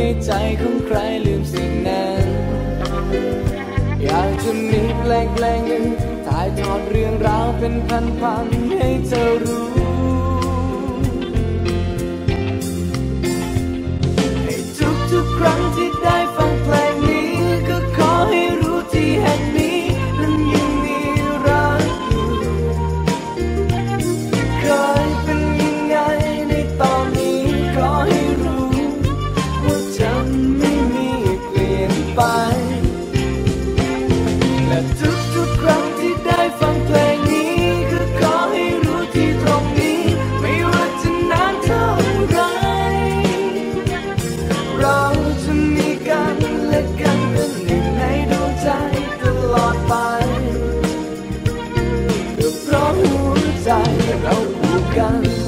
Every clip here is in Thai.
ให้ใจของใครลืมสิ่งนั้น อยากจะมีแปลงแปลงหนึ่งถ่ายทอดเรื่องราวเป็นพันพันให้เธอรู้ love.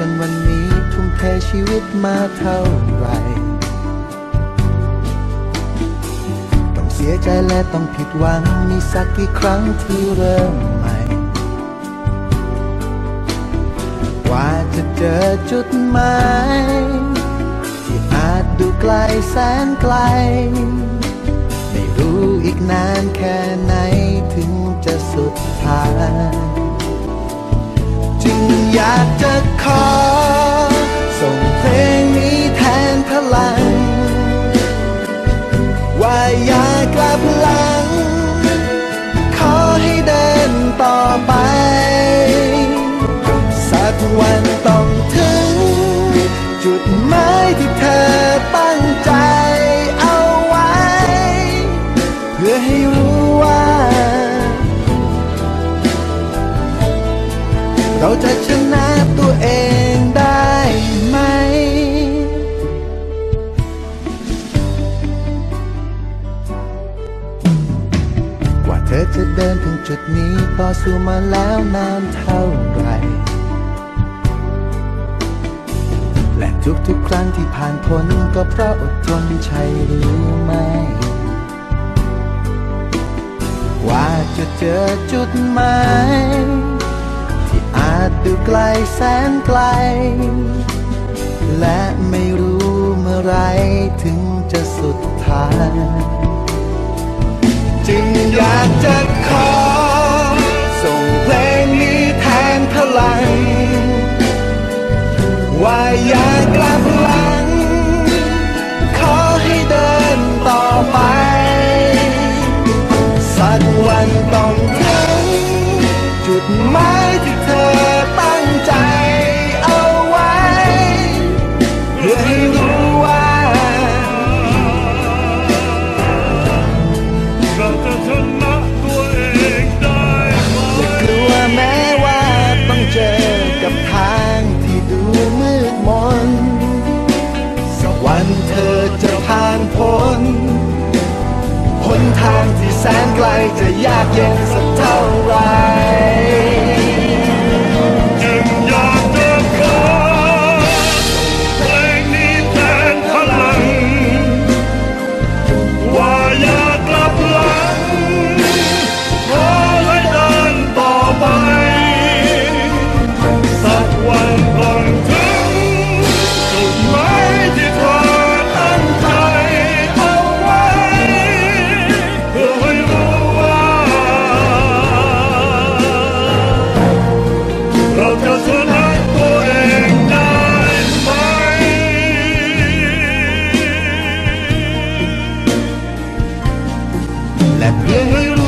จนวันนี้ทุ่มเทชีวิตมาเท่าไหรต้องเสียใจและต้องผิดหวัง มีสักกี่ครั้งที่เริ่มใหม่กว่าจะเจอจุดหมายที่อาจดูไกลแสนไกล ไม่รู้อีกนานแค่ไหน อยากจะขอ ส่งเพลงนี้แทนพลัง ว่าอย่ากลับหลัง ขอให้เดินต่อไป สักวันต้องถึง จุดหมายที่เธอ สู้มาแล้วนานเท่าไหรและทุกๆครั้งที่ผ่านพ้นก็เพราะอดทนใช่หรือไม่ ว่าจะเจอจุดหมายที่อาจดูไกลแสนไกล และไม่รู้เมื่อไรถึงจะสุดทางจึงอยากจะขอ ว่า ทางที่ แ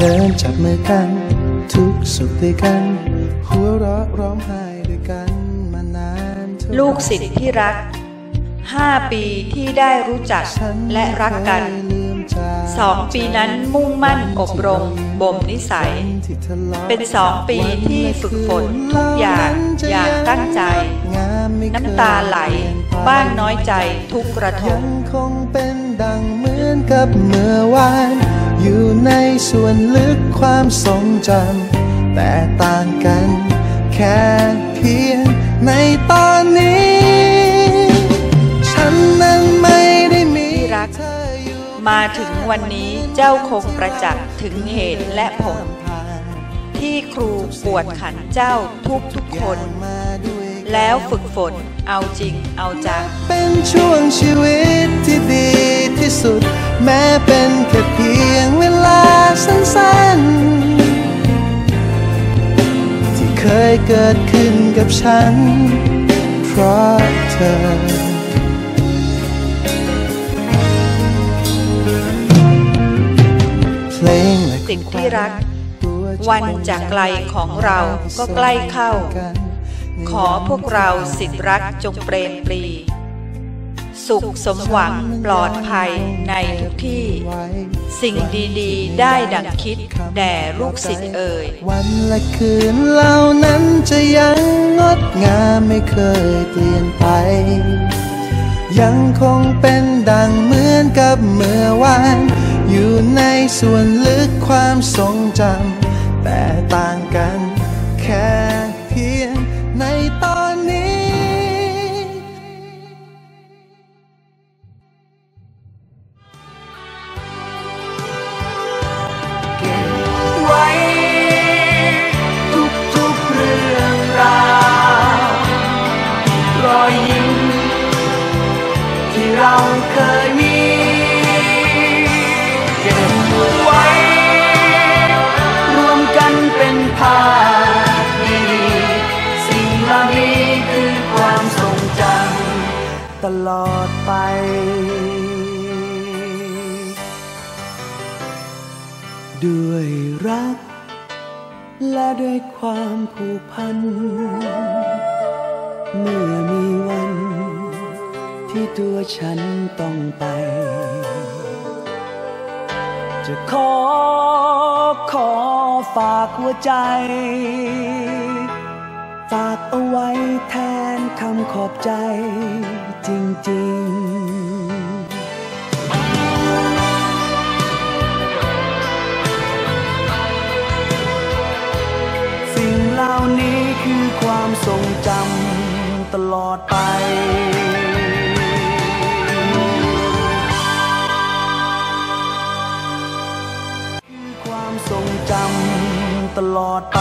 เดินจับมือกัน ทุกสุขด้วยกัน หัวเราะร้องไห้ด้วยกันมานานเท่าไหร่ลูกศิษย์ที่รัก 5 ปีที่ได้รู้จักและรักกันฉัไม่เคยลืมจากสองปีนั้นมุ่งมั่นอบรมบ่มนิสัย เป็นสองปีที่ฝึกฝนทุกอย่างอย่างตั้งใจ น้ำตาไหลบ้างน้อยใจทุกกระทยังงคงเป็นดังเหมือนกับเมื่อวาน อยู่ในส่วนลึกความทรงจำแต่ต่างกัน แค่เพียงในตอนนี้ ฉันนั้นไม่ได้มีที่รักเธออยู่มาถึงวันนี้เจ้าคงประจักษ์ถึงเหตุและผล ที่ครูปวดขันเจ้าทุกทุกๆคนมาด้วยกันแล้วฝึกฝนเอาจริงเอาจังเป็นช่วงชีวิตที่ดี ที่สุด แม้เป็นแค่เพียงเวลาสั้นๆ ที่เคยเกิดขึ้นกับฉัน เพราะเธอสิทธิ์ที่รัก วันจากไกลของเราก็ใกล้เข้า ขอพวกเราสิทธิรักจงเปรมปรี สุขสมหวังปลอดภัยในทุกที่ สิ่งดีๆ ได้ดังคิด แด่ลูกศิษย์เอ่ย วันและคืนเหล่านั้นจะยังงดงามไม่เคยเปลี่ยนไป ยังคงเป็นดังเหมือนกับเมื่อวาน อยู่ในส่วนลึกความทรงจำแต่ต่างกัน เมื่อมีวัน ที่ตัวฉันต้องไป จะขอขอฝากหัวใจ ฝากเอาไว้แทนคำขอบใจจริงๆสิ่งเหล่านี้ คือความทรงจำตลอดไปคือความทรงจำตลอดไป